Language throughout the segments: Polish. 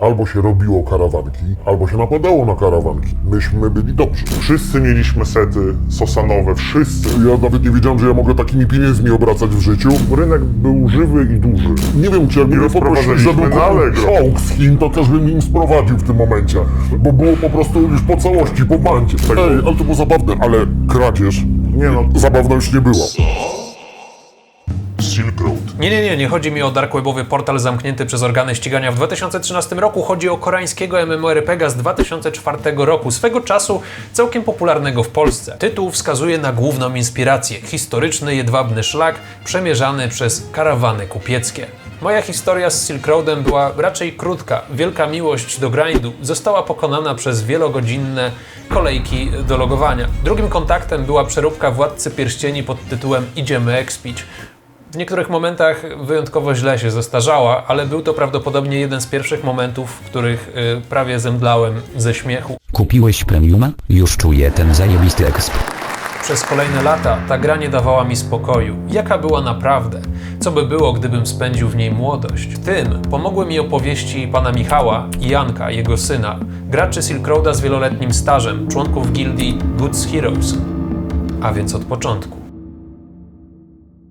Albo się robiło karawanki, albo się napadało na karawanki. Myśmy byli dobrzy. Wszyscy mieliśmy sety sosanowe, wszyscy. Ja nawet nie wiedziałem, że ja mogę takimi pieniędzmi obracać w życiu. Rynek był żywy i duży. Nie wiem, czy jakby mnie poprosili, żebym czołg z Chin, to też bym im sprowadził w tym momencie. Bo było po prostu już po całości, po bandzie. Ej, ale to było zabawne, ale kradzież Nie no, zabawna już nie była. Nie, nie, nie, nie chodzi mi o dark webowy portal zamknięty przez organy ścigania w 2013 roku. Chodzi o koreańskiego MMORPGa z 2004 roku, swego czasu całkiem popularnego w Polsce. Tytuł wskazuje na główną inspirację historyczny jedwabny szlak przemierzany przez karawany kupieckie. Moja historia z Silk Roadem była raczej krótka. Wielka miłość do grindu została pokonana przez wielogodzinne kolejki do logowania. Drugim kontaktem była przeróbka Władcy Pierścieni pod tytułem Idziemy Expić. W niektórych momentach wyjątkowo źle się zestarzała, ale był to prawdopodobnie jeden z pierwszych momentów, w których y, prawie zemdlałem ze śmiechu. Kupiłeś premiuma? Już czuję ten zajebisty exp. Przez kolejne lata ta gra nie dawała mi spokoju. Jaka była naprawdę? Co by było, gdybym spędził w niej młodość? Tym pomogły mi opowieści pana Michała i Janka, jego syna, graczy Silk Roada z wieloletnim stażem, członków gildii Goods Heroes. A więc od początku.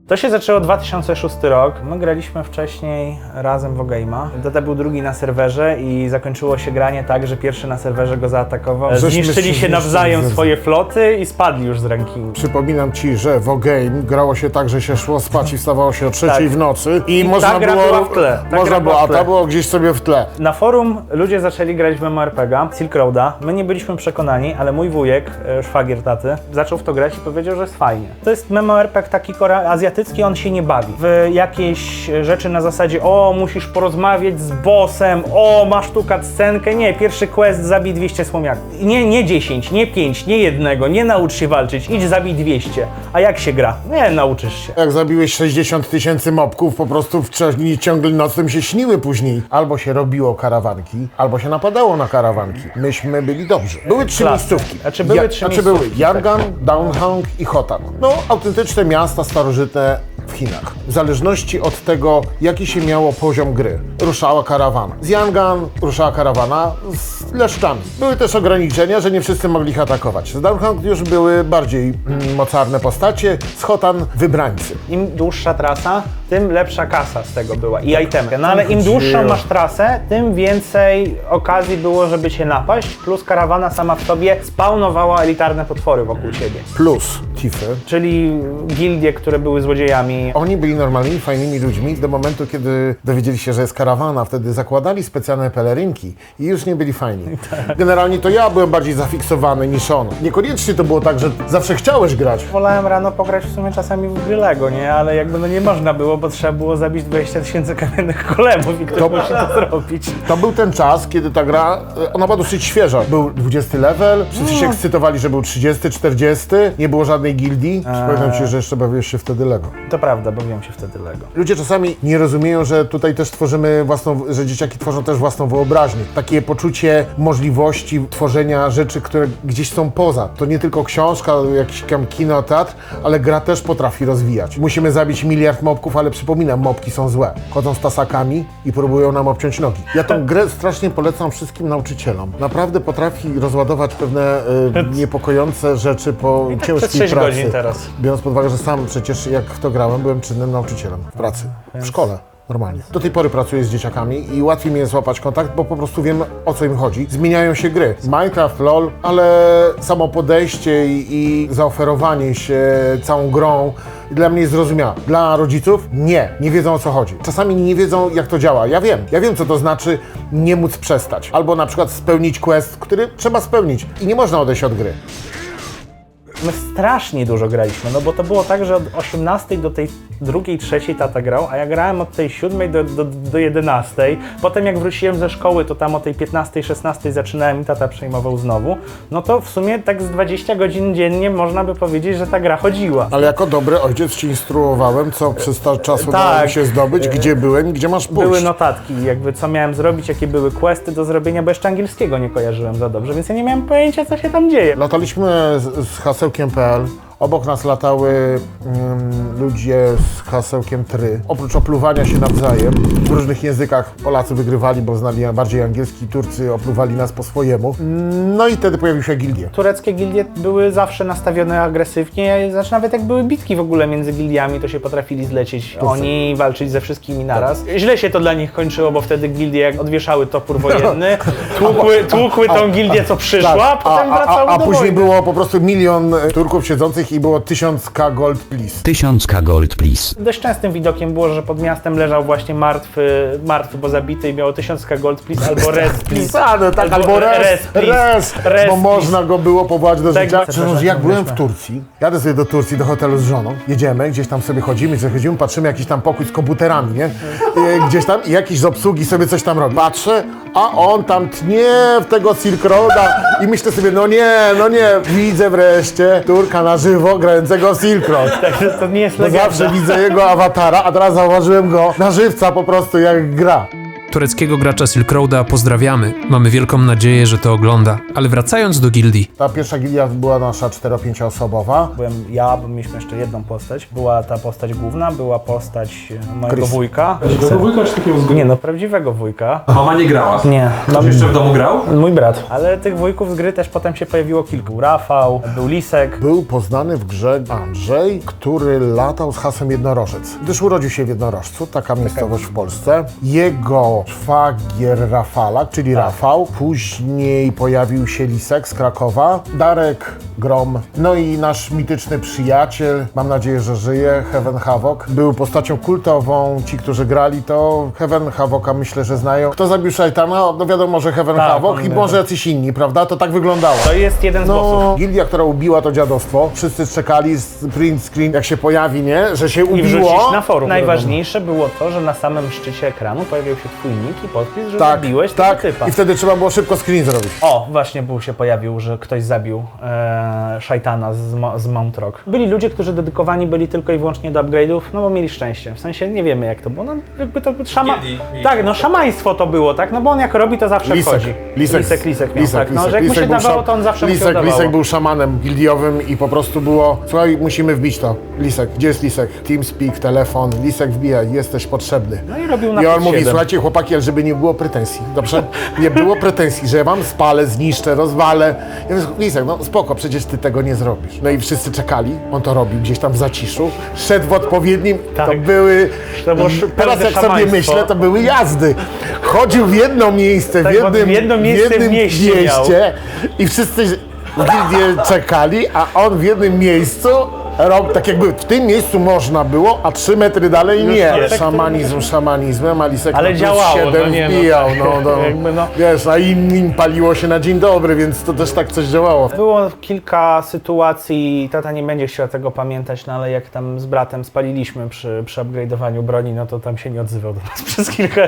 To się zaczęło 2006 rok. My graliśmy wcześniej razem w Ogame'a. Data był drugi na serwerze i zakończyło się granie tak, że pierwszy na serwerze go zaatakował. Żeśmy Zniszczyli się zniszczyli nawzajem ze- swoje floty i spadli już z rankingu. Przypominam ci, że w game grało się tak, że się szło spać i wstawało się o trzeciej Tak. w nocy i, I ta można gra było. była w tle, ta Można gra było, była a w tle. ta było gdzieś sobie w tle. Na forum ludzie zaczęli grać w MMORPG'a, Silk Roada. My nie byliśmy przekonani, ale mój wujek, e, szwagier taty, zaczął w to grać i powiedział, że jest fajnie. To jest MMORPG taki kora- azjatycki, on się nie bawi. W jakieś rzeczy na zasadzie, o, musisz porozmawiać z bossem, o, masz tu scenkę. Nie, pierwszy quest, zabij 200 słomiaków. Nie, nie 10, nie 5, nie jednego, nie naucz się walczyć, idź zabij 200. A jak się gra? Nie, nauczysz się. Jak zabiłeś 60 tysięcy mobków, po prostu w ciągle, ciągle nocem się śniły później. Albo się robiło karawanki, albo się napadało na karawanki. Myśmy byli dobrzy. Były trzy Klasy. miejscówki. Znaczy były trzy znaczy były miejscówki, Yangan, Downhang i Hotan. No, autentyczne miasta starożytne w Chinach. W zależności od tego, jaki się miało poziom gry, ruszała karawana. Z Yangan ruszała karawana z leszczami. Były też ograniczenia, że nie wszyscy mogli ich atakować. Z Downhang już były bardziej mm, mocarne postacie, z Hotan wybrańcy. Im dłuższa trasa, tym lepsza kasa z tego była i itemy. No ale im dłuższą masz trasę, tym więcej okazji było, żeby cię napaść, plus karawana sama w sobie spawnowała elitarne potwory wokół ciebie. Plus Tify. Czyli gildie, które były złodziejami. Oni byli normalnymi, fajnymi ludźmi do momentu, kiedy dowiedzieli się, że jest karawana. Wtedy zakładali specjalne pelerynki i już nie byli fajni. Generalnie to ja byłem bardziej zafiksowany niż on. Niekoniecznie to było tak, że zawsze chciałeś grać. Wolałem rano pograć w sumie czasami w gry Lego, nie? Ale jakby no nie można było, bo trzeba było zabić 20 tysięcy kamiennych golemów i ktoś To- musi to zrobić. To był ten czas, kiedy ta gra, e, ona była dosyć świeża. Był 20 level, wszyscy się ekscytowali, że był 30, 40, nie było żadnej gildii. Przypominam ci, że jeszcze bawiłeś się wtedy Lego. To prawda, bawiłem się wtedy Lego. Ludzie czasami nie rozumieją, że tutaj też tworzymy własną, że dzieciaki tworzą też własną wyobraźnię. Takie poczucie możliwości tworzenia rzeczy, które gdzieś są poza. To nie tylko książka, jakiś tam kino, teatr, ale gra też potrafi rozwijać. Musimy zabić miliard mobków, ale przypominam, mobki są złe. Chodzą z tasakami i próbują nam obciąć nogi. Ja tą grę strasznie polecam wszystkim nauczycielom. Naprawdę potrafi rozładować pewne y, niepokojące rzeczy po tak ciężkiej przez sześć pracy. godzin teraz. Biorąc pod uwagę, że sam przecież jak w to grałem, byłem czynnym nauczycielem w pracy, w szkole. Normalnie. Do tej pory pracuję z dzieciakami i łatwiej mi jest złapać kontakt, bo po prostu wiem o co im chodzi. Zmieniają się gry. Minecraft, LOL, ale samo podejście i, i zaoferowanie się całą grą dla mnie jest zrozumiałe. Dla rodziców nie, nie wiedzą o co chodzi. Czasami nie wiedzą jak to działa. Ja wiem, ja wiem co to znaczy nie móc przestać. Albo na przykład spełnić quest, który trzeba spełnić i nie można odejść od gry. My strasznie dużo graliśmy, no bo to było tak, że od 18 do tej drugiej, trzeciej tata grał, a ja grałem od tej 7 do, do, do 11. Potem jak wróciłem ze szkoły, to tam o tej 15, 16 zaczynałem i tata przejmował znowu. No to w sumie tak z 20 godzin dziennie można by powiedzieć, że ta gra chodziła. Ale jako dobry ojciec ci instruowałem, co przez ta czas udało mi Tak. się zdobyć, gdzie byłem i gdzie masz pójść. Były notatki, jakby co miałem zrobić, jakie były questy do zrobienia, bo jeszcze angielskiego nie kojarzyłem za dobrze, więc ja nie miałem pojęcia, co się tam dzieje. Lataliśmy z, z auquel on Obok nas latały mm, ludzie z hasełkiem try. Oprócz opluwania się nawzajem, w różnych językach Polacy wygrywali, bo znali bardziej angielski, Turcy opluwali nas po swojemu. No i wtedy pojawił się gildie. Tureckie gildie były zawsze nastawione agresywnie, znaczy nawet jak były bitki w ogóle między gildiami, to się potrafili zlecieć oni i walczyć ze wszystkimi naraz. Źle się to dla nich kończyło, bo wtedy gildie jak odwieszały topór wojenny, tłukły, tłukły tą gildię, co przyszła, a Tak, potem a, a, wracały a do później wojny. było po prostu milion e, Turków siedzących i było 1000k gold please. 1000k gold please. Dość częstym widokiem było, że pod miastem leżał właśnie martwy, martwy bo zabity i miało 1000 gold please albo red please. Pisane, tak, albo res, res, please. Res, bo please. można go było powołać do Tak, życia. tak, Przecież tak, jak byłem w Turcji, jadę sobie do Turcji, do hotelu z żoną, jedziemy, gdzieś tam sobie chodzimy, sobie chodzimy, patrzymy jakiś tam pokój z komputerami, nie? E, Gdzieś tam i jakiś z obsługi sobie coś tam robi. Patrzę, a on tam tnie w tego Silk Roada i myślę sobie, no nie, no nie, widzę wreszcie Turka na żywo grającego Silk Road. Także to nie jest legenda. zawsze widzę jego awatara, a teraz zauważyłem go na żywca po prostu jak gra. Tureckiego gracza Silk Roada pozdrawiamy. Mamy wielką nadzieję, że to ogląda. Ale wracając do gildii. Ta pierwsza gildia była nasza 4-5 osobowa. Byłem ja, bo mieliśmy jeszcze jedną postać. Była ta postać główna, była postać e, mojego Chris. wujka. Prawdziwego wujka czy takiego Nie no, prawdziwego wujka. Mama nie grała. Nie, mam, Jeszcze w domu grał? mój brat. Ale tych wujków z gry też potem się pojawiło kilku. Rafał, był Lisek. Był poznany w grze Andrzej, który latał z hasłem Jednorożec. Gdyż urodził się w Jednorożcu, taka miejscowość w Polsce. Jego szwagier Rafalak, czyli Rafał. Później pojawił się Lisek z Krakowa. Darek Grom. No i nasz mityczny przyjaciel, mam nadzieję, że żyje, Heaven Havoc. Był postacią kultową. Ci, którzy grali to Heaven Havoca myślę, że znają. Kto zabił Szajtana? No wiadomo, że Heaven Tak, Havoc i może jacyś inni, prawda? To tak wyglądało. To jest jeden sposób. No, gildia, która ubiła to dziadostwo, wszyscy czekali z print screen, jak się pojawi, nie? Że się I ubiło. wrzucić na forum. Najważniejsze było to, że na samym szczycie ekranu pojawił się twój nick i podpis, że Tak, zabiłeś tak. tego typa. I wtedy trzeba było szybko screen zrobić. O, właśnie był się pojawił, że ktoś zabił e, szajtana z, z Mount Rock. Byli ludzie, którzy dedykowani byli tylko i wyłącznie do upgrade'ów, no bo mieli szczęście. W sensie nie wiemy jak to było. No jakby to szama... Tak, no szamaństwo to było, tak? No bo on jak robi, to zawsze Lisek, wchodzi. Lisek, lisek, lisek miał, Lisek, tak. No, Lisek, że jak mu się Lisek był dawało, to on zawsze mu się Lisek. Lisek był szamanem gildiowym i po prostu było, słuchaj, musimy wbić to. Lisek, gdzie jest Lisek? Teamspeak, telefon, Lisek wbijaj, jesteś potrzebny. No i robił na I on mówi, siedem. słuchajcie chłopaki, ale żeby nie było pretensji, dobrze? Nie było pretensji, że ja wam spalę, zniszczę, rozwalę. Ja mówię, Lisek, no spoko, przecież ty tego nie zrobisz. No i wszyscy czekali, on to robił gdzieś tam w zaciszu, szedł w odpowiednim, to Tak. były, To sz- teraz jak sobie myślę, to były jazdy. Chodził w jedno miejsce, Tak, w jednym, jedno miejsce w jednym mieście mieście i wszyscy w czekali, a on w jednym miejscu rob, tak jakby w tym miejscu można było, a trzy metry dalej nie. nie. Szamanizm szamanizmem, a Lisek Ale na plus działało, siedem no nie, no wbijał, tak, no, no, jakby no. Wiesz, a innym paliło się na dzień dobry, więc to też tak coś działało. Było kilka sytuacji, tata nie będzie chciał tego pamiętać, no ale jak tam z bratem spaliliśmy przy, przy upgrade'owaniu broni, no to tam się nie odzywał do nas przez kilka,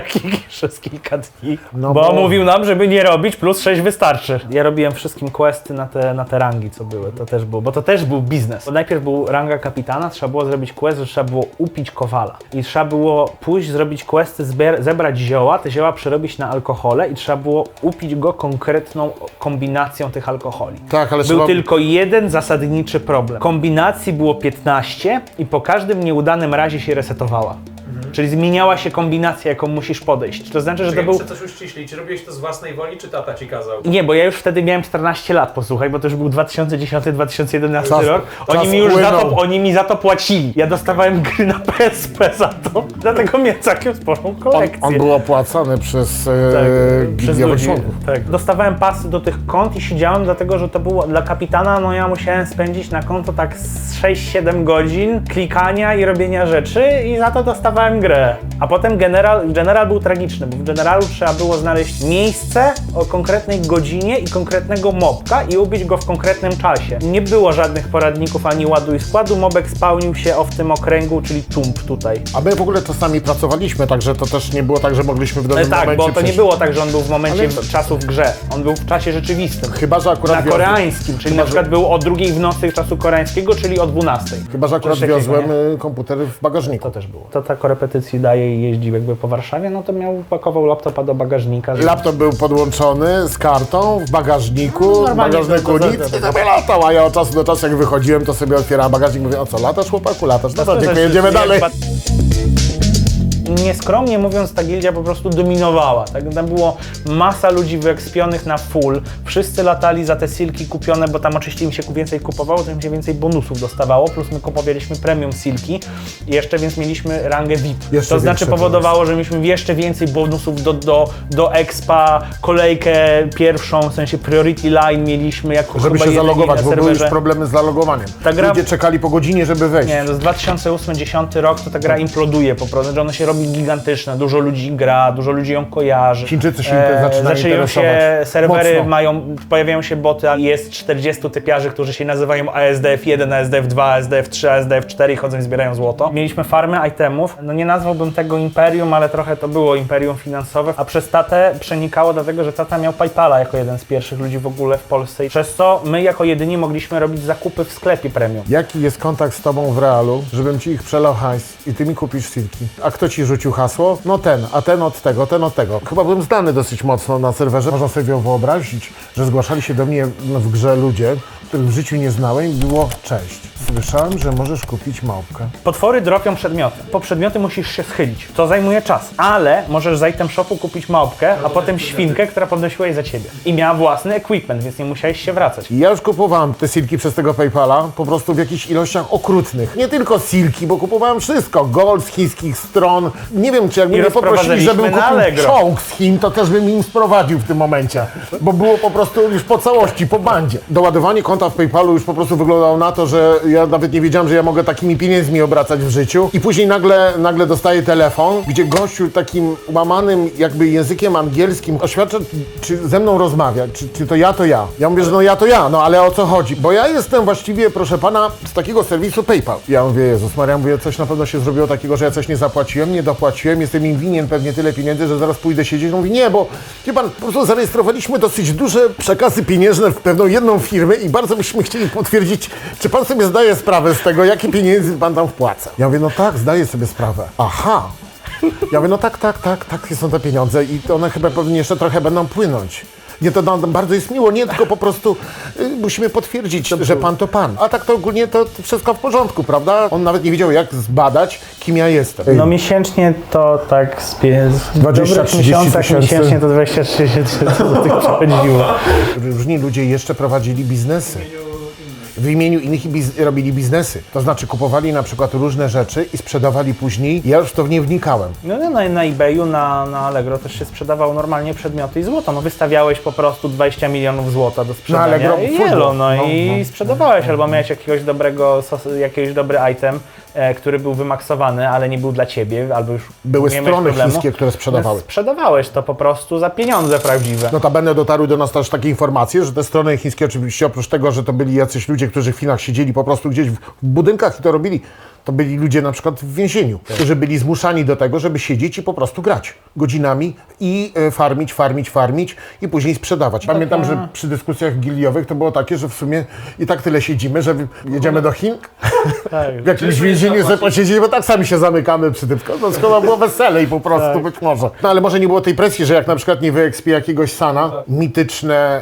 przez kilka dni. No bo, bo- mówił nam, żeby nie robić, plus 6 wystarczy. Ja robiłem wszystkim questy na te, na te rangi, co były, to też było, bo to też był biznes. Bo najpierw był ranga kapitana, trzeba było zrobić quest, że trzeba było upić kowala. I trzeba było pójść, zrobić questy, zebrać zioła, te zioła przerobić na alkohole i trzeba było upić go konkretną kombinacją tych alkoholi. Tak, ale Był trzeba... tylko jeden zasadniczy problem. Kombinacji było 15 i po każdym nieudanym razie się resetowała. Czyli zmieniała się kombinacja, jaką musisz podejść. To znaczy, że to był... coś uściślić. Robiłeś to z własnej woli, czy tata ci kazał? Nie, bo ja już wtedy miałem 14 lat, posłuchaj, bo to już był 2010-2011 Czas- rok. Oni mi już za to, oni mi za to płacili. Ja dostawałem gry na PSP za to. Dlatego miałem całkiem sporą On, kolekcję. on był opłacany przez e, Tak, przez ludzi. Tak. Dostawałem pasy do tych kont i siedziałem, dlatego że to było dla kapitana, no ja musiałem spędzić na konto tak z 6-7 godzin klikania i robienia rzeczy i za to dostawałem grę. A potem general, general był tragiczny, bo w generalu trzeba było znaleźć miejsce o konkretnej godzinie i konkretnego mobka i ubić go w konkretnym czasie. Nie było żadnych poradników ani ładu i składu, mobek spełnił się o w tym okręgu, czyli czump tutaj. A my w ogóle czasami pracowaliśmy, także to też nie było tak, że mogliśmy w E, danym tak, momencie bo to nie było tak, że on był w momencie Ale- czasu w grze. On był w czasie rzeczywistym. Chyba, że akurat Na wiozłem- koreańskim, czyli na przykład był o drugiej w nocy czasu koreańskiego, czyli o 12. Chyba, że akurat Coś wiozłem y, komputery w bagażniku. To też było. To ta korepetycji daje i jeździł jakby po Warszawie, no to miał, pakował laptopa do bagażnika. Laptop był podłączony z kartą w bagażniku, w normalnie bagażniku to- to- nic to- to- i sobie latał, a ja od czasu do czasu jak wychodziłem, to sobie otwierałem bagażnik i mówię, o co, latasz chłopaku, latasz, no to dziękuję, jedziemy dalej. Nieskromnie mówiąc, ta gildia po prostu dominowała. Tak? Tam było masa ludzi wyekspionych na full. Wszyscy latali za te silki kupione, bo tam oczywiście im się więcej kupowało, to im się więcej bonusów dostawało, plus my kupowaliśmy premium silki i jeszcze więc mieliśmy rangę VIP. Jeszcze to znaczy powodowało, że mieliśmy jeszcze więcej bonusów do, do, do expa, kolejkę pierwszą, w sensie priority line mieliśmy jako Żeby się zalogować, bo były już problemy z zalogowaniem. Ta gra- Ludzie czekali po godzinie, żeby wejść. Nie, to z 2008-2010 rok to ta gra imploduje po prostu, że ona się robi gigantyczna, dużo ludzi gra, dużo ludzi ją kojarzy. Chińczycy się zaczynają zaczynają się serwery, Mocno. mają, pojawiają się boty, a jest 40 typiarzy, którzy się nazywają ASDF1, ASDF2, ASDF3, ASDF4 i chodzą i zbierają złoto. Mieliśmy farmy itemów, no nie nazwałbym tego imperium, ale trochę to było imperium finansowe, a przez tatę przenikało dlatego, że tata miał Paypala jako jeden z pierwszych ludzi w ogóle w Polsce przez to my jako jedyni mogliśmy robić zakupy w sklepie premium. Jaki jest kontakt z tobą w realu, żebym ci ich przelał hajs i ty mi kupisz silki? A kto ci rzucił hasło? No ten, a ten od tego, ten od tego. Chyba byłem znany dosyć mocno na serwerze. Można sobie wyobrazić, że zgłaszali się do mnie w grze ludzie, których w życiu nie znałem i było cześć. Słyszałem, że możesz kupić małpkę. Potwory dropią przedmioty. Po przedmioty musisz się schylić. To zajmuje czas. Ale możesz z item shopu kupić małpkę, a potem świnkę, która podnosiła je za ciebie. I miała własny equipment, więc nie musiałeś się wracać. Ja już kupowałem te silki przez tego PayPala, po prostu w jakichś ilościach okrutnych. Nie tylko silki, bo kupowałem wszystko. Gold z chińskich stron. Nie wiem, czy jakby I mnie poprosili, żebym na kupił Allegro. czołg z Chin, to też bym im sprowadził w tym momencie. Bo było po prostu już po całości, po bandzie. Doładowanie konta w PayPalu już po prostu wyglądało na to, że ja nawet nie wiedziałem, że ja mogę takimi pieniędzmi obracać w życiu. I później nagle, nagle dostaję telefon, gdzie gościu takim łamanym jakby językiem angielskim oświadcza, czy ze mną rozmawia, czy, czy to ja, to ja. Ja mówię, że no ja to ja, no ale o co chodzi? Bo ja jestem właściwie, proszę pana, z takiego serwisu PayPal. Ja mówię, Jezus Maria, mówię, coś na pewno się zrobiło takiego, że ja coś nie zapłaciłem, nie dopłaciłem, jestem im winien pewnie tyle pieniędzy, że zaraz pójdę siedzieć. Mówi, nie, bo wie pan, po prostu zarejestrowaliśmy dosyć duże przekazy pieniężne w pewną jedną firmę i bardzo byśmy chcieli potwierdzić, czy pan sobie zdaje sprawę z tego, jakie pieniędzy pan tam wpłaca. Ja mówię, no tak, zdaję sobie sprawę. Aha. Ja mówię, no tak, tak, tak, tak, są te pieniądze i one chyba pewnie jeszcze trochę będą płynąć. Nie, to nam bardzo jest miło, nie, tylko po prostu y, musimy potwierdzić, że pan to pan. A tak to ogólnie to wszystko w porządku, prawda? On nawet nie wiedział, jak zbadać, kim ja jestem. No miesięcznie to tak z, pie- z 20, dobrych 30 miesiącach tysięcy. miesięcznie to 23 tysięcy złotych przechodziło. Różni ludzie jeszcze prowadzili biznesy. W imieniu innych i biz robili biznesy. To znaczy kupowali na przykład różne rzeczy i sprzedawali później. Ja już w to nie wnikałem. No, no na, na eBayu, na, na Allegro też się sprzedawało normalnie przedmioty i złoto. No wystawiałeś po prostu 20 milionów złota do sprzedania Allegro i jelo, no, No, i no. sprzedawałeś, albo miałeś jakiegoś dobrego, jakiś dobry item, który był wymaksowany, ale nie był dla ciebie, albo już Były nie miałeś strony problemu. chińskie, które sprzedawały. No, Sprzedawałeś to po prostu za pieniądze prawdziwe. Notabene dotarły do nas też takie informacje, że te strony chińskie oczywiście oprócz tego, że to byli jacyś ludzie, którzy w Chinach siedzieli po prostu gdzieś w budynkach i to robili, to byli ludzie na przykład w więzieniu, którzy byli zmuszani do tego, żeby siedzieć i po prostu grać godzinami i e, farmić, farmić, farmić i później sprzedawać. Pamiętam, że przy dyskusjach giliowych to było takie, że w sumie i tak tyle siedzimy, że jedziemy do Chin, Tak. w jakimś więzieniu sobie posiedzieć, bo tak sami się zamykamy przy tym. No skoro było wesele i po prostu być może. No ale może nie było tej presji, że jak na przykład nie wyekspie jakiegoś Sana, mityczne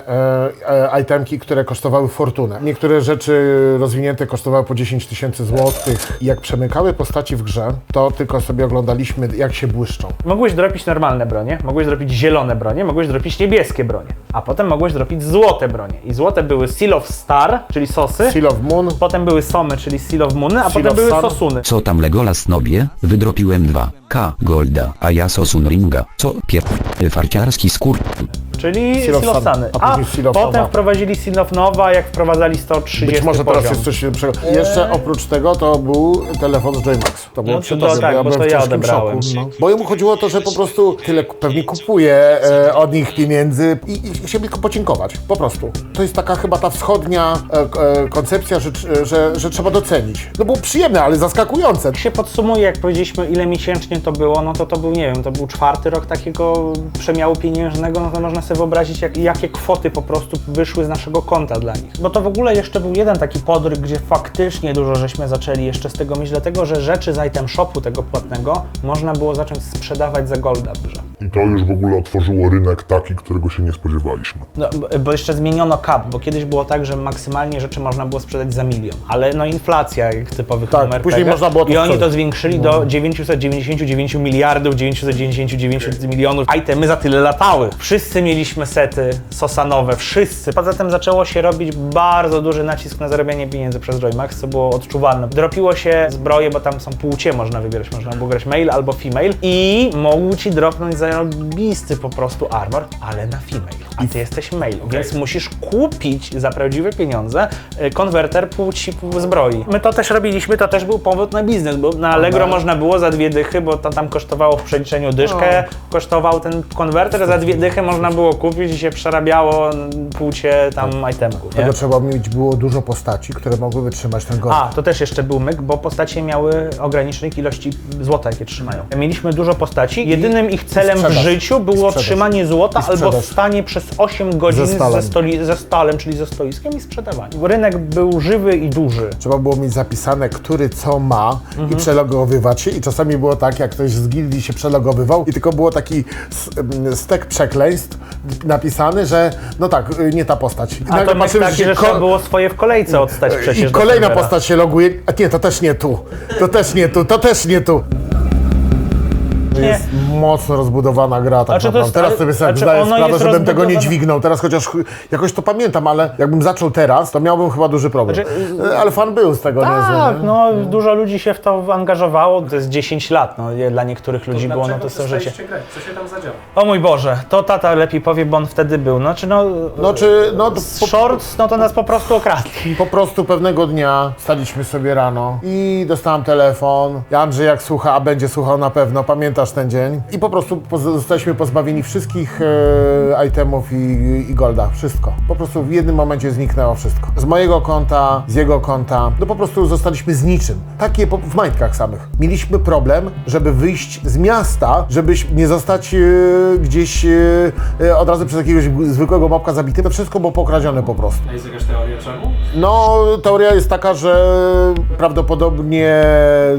e, e, itemki, które kosztowały fortunę. Niektóre rzeczy rozwinięte kosztowały po 10 tysięcy złotych. Jak przemykały postaci w grze, to tylko sobie oglądaliśmy, jak się błyszczą. Mogłeś dropić normalne bronie, mogłeś dropić zielone bronie, mogłeś dropić niebieskie bronie, a potem mogłeś dropić złote bronie. I złote były Seal of Star, czyli sosy, Seal of Moon, potem były somy, czyli Seal of Moon, a Seal potem of były Sun. sosuny. Co tam Legolas nobie? Wydropiłem 2K Golda, a ja Sosun Ringa. Co pier... farciarski skór... Czyli Suny. a potem wprowadzili Seal of Nova, jak wprowadzali 130 być może teraz poziom. jest coś lepszego. Jeszcze oprócz tego to był telefon z JMax. To było No to- tak, bo byłem to w ja odebrałem. szoku. No. Bo jemu chodziło o to, że po prostu tyle pewnie kupuje e, od nich pieniędzy i, i tylko podziękować. Po prostu. To jest taka chyba ta wschodnia e, e, koncepcja, że, że, że trzeba docenić. No było przyjemne, ale zaskakujące. Jak się podsumuje, jak powiedzieliśmy, ile miesięcznie to było, no to to był, nie wiem, to był czwarty rok takiego przemiału pieniężnego, no to można sobie sobie wyobrazić, jak, jakie kwoty po prostu wyszły z naszego konta dla nich. Bo to w ogóle jeszcze był jeden taki podryk, gdzie faktycznie dużo żeśmy zaczęli jeszcze z tego mieć, dlatego że rzeczy z item shopu tego płatnego można było zacząć sprzedawać za golda w. I to już w ogóle otworzyło rynek taki, którego się nie spodziewaliśmy. No, bo jeszcze zmieniono cap, bo kiedyś było tak, że maksymalnie rzeczy można było sprzedać za milion. Ale no inflacja jak typowych Tak, MMORPG. później można było to I oni to zwiększyli do 999 miliardów 999 milionów. Itemy za tyle latały. Wszyscy mieliśmy sety sosanowe, wszyscy. Poza tym zaczęło się robić bardzo duży nacisk na zarabianie pieniędzy przez Joymax, co było odczuwalne. Dropiło się zbroje, bo tam są płcie można wybierać. Można było grać male albo female i mógł ci dropnąć zarobisty po prostu armor, ale na female. A ty jesteś male, więc musisz kupić za prawdziwe pieniądze y, konwerter płci zbroi. My to też robiliśmy, to też był powód na biznes, bo na Allegro można było za dwie dychy, bo to tam kosztowało w przeliczeniu dyszkę, kosztował ten konwerter, za dwie dychy można było kupić i się przerabiało płcie tam itemków. Nie? Tego trzeba mieć było dużo postaci, które mogły wytrzymać ten gold. A, to też jeszcze był myk, bo postacie miały ogranicznik ilości złota, jakie trzymają. Mieliśmy dużo postaci. Jedynym ich celem w życiu było trzymanie złota albo stanie przez 8 godzin Ze stalem. ze, stoli, ze stalem, czyli ze stoiskiem i sprzedawanie. Rynek był żywy i duży. Trzeba było mieć zapisane, który co ma Mhm. i przelogowywać się. I czasami było tak, jak ktoś z gildii się przelogowywał i tylko było taki stek przekleństw napisany, że no tak, y, nie ta postać. I A to patrzymy, taki, że ko- było swoje w kolejce odstać przecież I kolejna postać się loguje, a nie, to też nie tu, to też nie tu, to też nie tu. Nie. jest mocno rozbudowana gra, tak Znaczy, to naprawdę. jest- Teraz sobie znaczy, zdaję sprawę, żebym tego nie dźwignął. Teraz chociaż ch- jakoś to pamiętam, ale jakbym zaczął teraz, to miałbym chyba duży problem. Znaczy, ale fan był z tego niezły. Tak, nie? no dużo ludzi się w to angażowało. To jest 10 lat, no dla niektórych ludzi było no to jest życie. grać? Co się tam zadziało? O mój Boże, to tata lepiej powie, bo on wtedy był. Znaczy no, No czy, no to po, shorts, no to nas po prostu okradli. po prostu pewnego dnia staliśmy sobie rano i dostałem telefon. Andrzej jak słucha, a będzie słuchał na pewno, pamiętasz ten dzień. I po prostu zostaliśmy pozbawieni wszystkich e, itemów i, i golda, wszystko. Po prostu w jednym momencie zniknęło wszystko. Z mojego konta, z jego konta, no po prostu zostaliśmy z niczym. Takie po, w majtkach samych. Mieliśmy problem, żeby wyjść z miasta, żeby nie zostać e, gdzieś e, e, od razu przez jakiegoś zwykłego mopka zabitym. To wszystko było pokradzione po prostu. A jest jakaś teoria czemu? No, teoria jest taka, że prawdopodobnie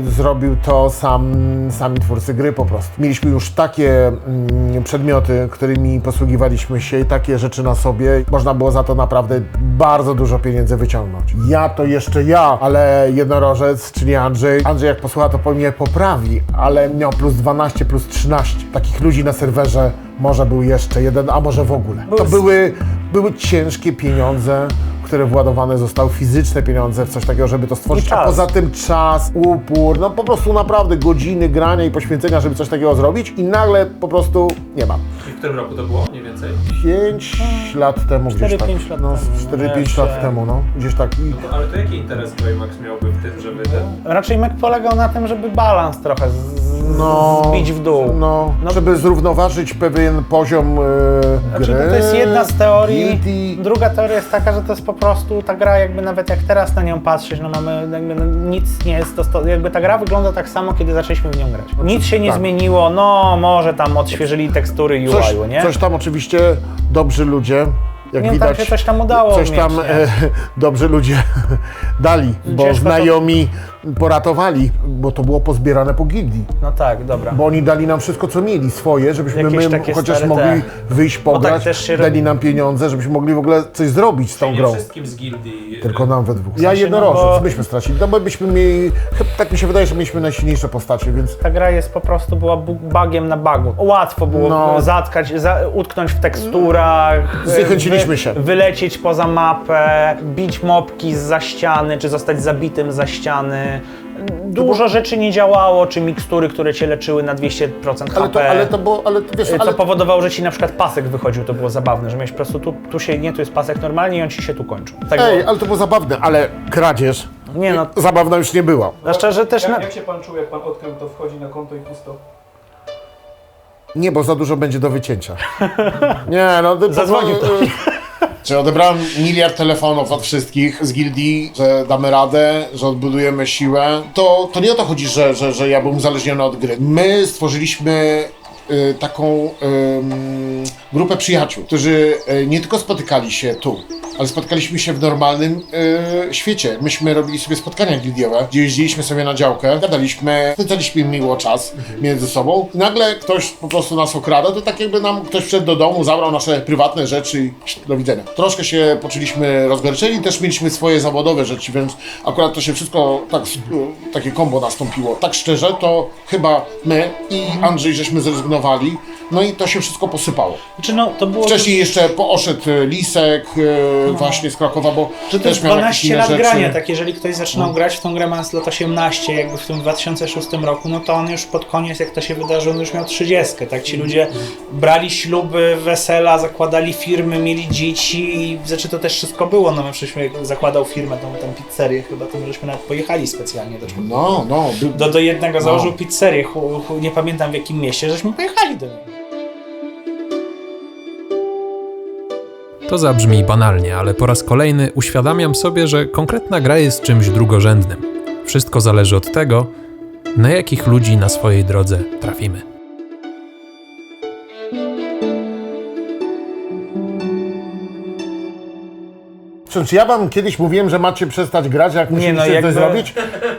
zrobił to sam, sami twórcy gry po prostu. Mieliśmy już takie mm, przedmioty, którymi posługiwaliśmy się i takie rzeczy na sobie. Można było za to naprawdę bardzo dużo pieniędzy wyciągnąć. Ja to jeszcze ja, ale jednorożec, czyli Andrzej. Andrzej jak posłucha, to po mnie poprawi, ale miał plus 12, plus 13. Takich ludzi na serwerze może był jeszcze jeden, a może w ogóle. To były, były ciężkie pieniądze które władowane zostały, fizyczne pieniądze w coś takiego, żeby to stworzyć, a poza tym czas, upór, no po prostu naprawdę godziny grania i poświęcenia, żeby coś takiego zrobić i nagle po prostu nie ma. I w którym roku to było mniej więcej? 5 lat temu gdzieś tak. 4-5 lat no, temu, 4-5 jeszcze- lat temu, no. Gdzieś tak. I Ale to jaki interes Baymax miałby w tym, żeby ten... Raczej myk polegał na tym, żeby balans trochę z, no, zbić w dół. No, No. żeby zrównoważyć pewien poziom e, Znaczy, gry. to jest jedna z teorii. Guilty. Druga teoria jest taka, że to jest po prostu ta gra, jakby nawet jak teraz na nią patrzeć, no mamy jakby no, nic nie jest, dosto- jakby ta gra wygląda tak samo, kiedy zaczęliśmy w nią grać. Nic się nie tak. zmieniło, no może tam odświeżyli tekstury Coś, UI-u, nie? coś tam oczywiście dobrzy ludzie, jak Nie, tam widać. się coś tam udało Coś mieć, tam e, dobrzy ludzie dali, bo Ciężko to- znajomi poratowali, bo to było pozbierane po gildii. No tak, dobra. Bo oni dali nam wszystko, co mieli, swoje, żebyśmy Jakieś my takie chociaż stare mogli te- wyjść tak pograć, też się dali robi. nam pieniądze, żebyśmy mogli w ogóle coś zrobić z tą Nie grą. wszystkim z gildii... Tylko nam we dwóch. Ja sensie, no jednorożec, bo- myśmy stracili, no bo byśmy mieli, chyba tak mi się wydaje, że mieliśmy najsilniejsze postacie, więc Ta gra jest po prostu była bu- bugiem na bugu. Łatwo było No. zatkać, za, utknąć w teksturach. Zniechęciliśmy się. Wylecieć poza mapę, bić mopki za ściany, czy zostać zabitym za ściany. Dużo rzeczy nie działało, czy mikstury, które cię leczyły na 200% HP. ale to, ale to było, ale to, wiesz, Co ale powodowało, że ci na przykład pasek wychodził, to było zabawne, że miałeś po prostu tu, tu się, nie, tu jest pasek normalnie i on ci się tu kończył. Tak Ej, było. ale to było zabawne, ale kradzież Nie no, zabawna już nie była. zwłaszcza, że też na... Jak, jak się pan czuł, jak pan odkrył, to wchodzi na konto i pusto? Nie, bo za dużo będzie do wycięcia. Nie, no... Zadzwonił to- Czy odebrałem miliard telefonów od wszystkich z gildii, że damy radę, że odbudujemy siłę. To, to nie o to chodzi, że, że, że ja byłem uzależniony od gry. My stworzyliśmy y, taką ym, grupę przyjaciół, którzy y, nie tylko spotykali się tu, ale spotkaliśmy się w normalnym y, świecie. Myśmy robili sobie spotkania gildiowe, gdzie jeździliśmy sobie na działkę, gadaliśmy, spędzaliśmy miło czas między sobą. I nagle ktoś po prostu nas okrada, to tak jakby nam ktoś wszedł do domu, zabrał nasze prywatne rzeczy i do widzenia. Troszkę się poczuliśmy rozgoryczeni, też mieliśmy swoje zawodowe rzeczy, więc akurat to się wszystko tak, y, takie kombo nastąpiło. Tak szczerze, to chyba my i Andrzej żeśmy zrezygnowali, no i to się wszystko posypało. Znaczy, no, to było Wcześniej jeszcze poszedł e, Lisek e, właśnie z Krakowa, bo to też miał jakieś 12 inne lat rzeczy. grania, tak jeżeli ktoś zaczynał grać w tą grę mając lat 18, jakby w tym 2006 roku, no to on już pod koniec, jak to się wydarzyło, on już miał 30, tak? Ci ludzie brali śluby, wesela, zakładali firmy, mieli dzieci i znaczy to też wszystko było, no my przecież zakładał firmę, tą, tą pizzerię chyba, to my żeśmy nawet pojechali specjalnie do No, no, do, do jednego założył pizzerię, nie pamiętam w jakim mieście, żeśmy pojechali do niego. To zabrzmi banalnie, ale po raz kolejny uświadamiam sobie, że konkretna gra jest czymś drugorzędnym. Wszystko zależy od tego, na jakich ludzi na swojej drodze trafimy. Czy ja wam kiedyś mówiłem, że macie przestać grać, jak musieliście no, jakby- coś zrobić?